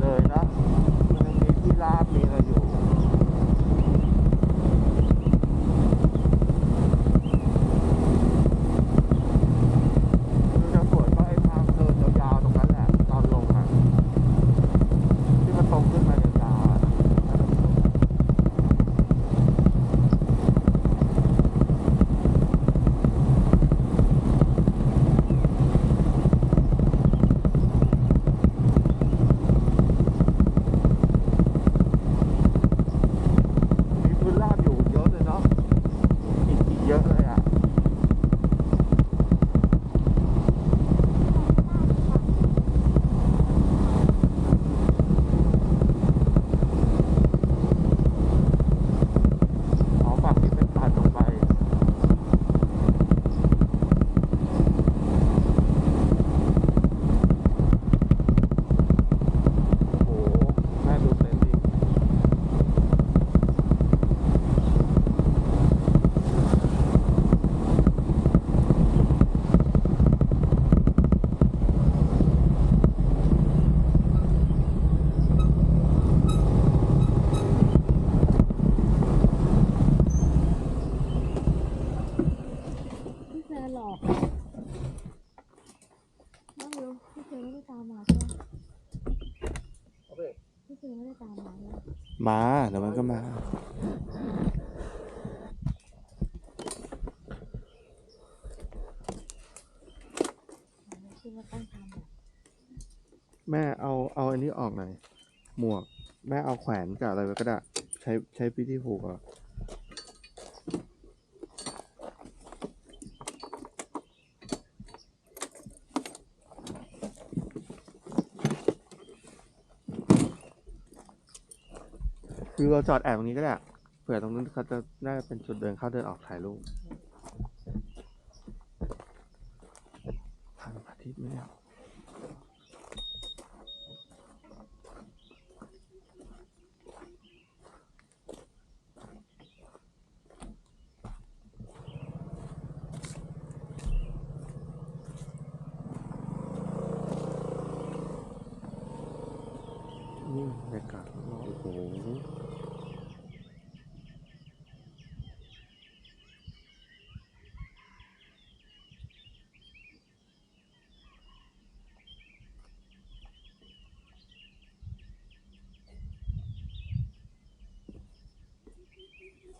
เลยนะมันยังมีที่ราบมีอะไรอยู่ คือจะสวยก็ไอ้ทางเดินยาวๆตรงนั้นแหละ ตอนลงอะ ที่มันตรงขึ้นมายาวๆอะนั่นแหละสวย มีพื้นราบอยู่เยอะเลยเนาะอีกอีกเยอะเลยอะ อ๋อฝั่งนี้เป็นตัดลงไป โอ้โหแม่ดูเต็มดิ พี่แฟนหลอกไม่รู้พี่เฟยไม่ได้ตามมาใช่ไหมพี่เฟยไม่ได้ ตามมาแล้วมาเดี๋ยวมันก็มาคือว่าต้องทำแบบแม่เอาเอาอันนี้ออกหน่อยหมวก แม่เอาแขวนกับอะไรไว้ก็ได้ ใช้ใช้พิธีผูกอะ คือเราจอดแอบตรงนี้ก็ได้เผื่อตรงนั้นเขาจะน่าจะเป็นจุดเดินเข้าเดินออกถ่ายรูป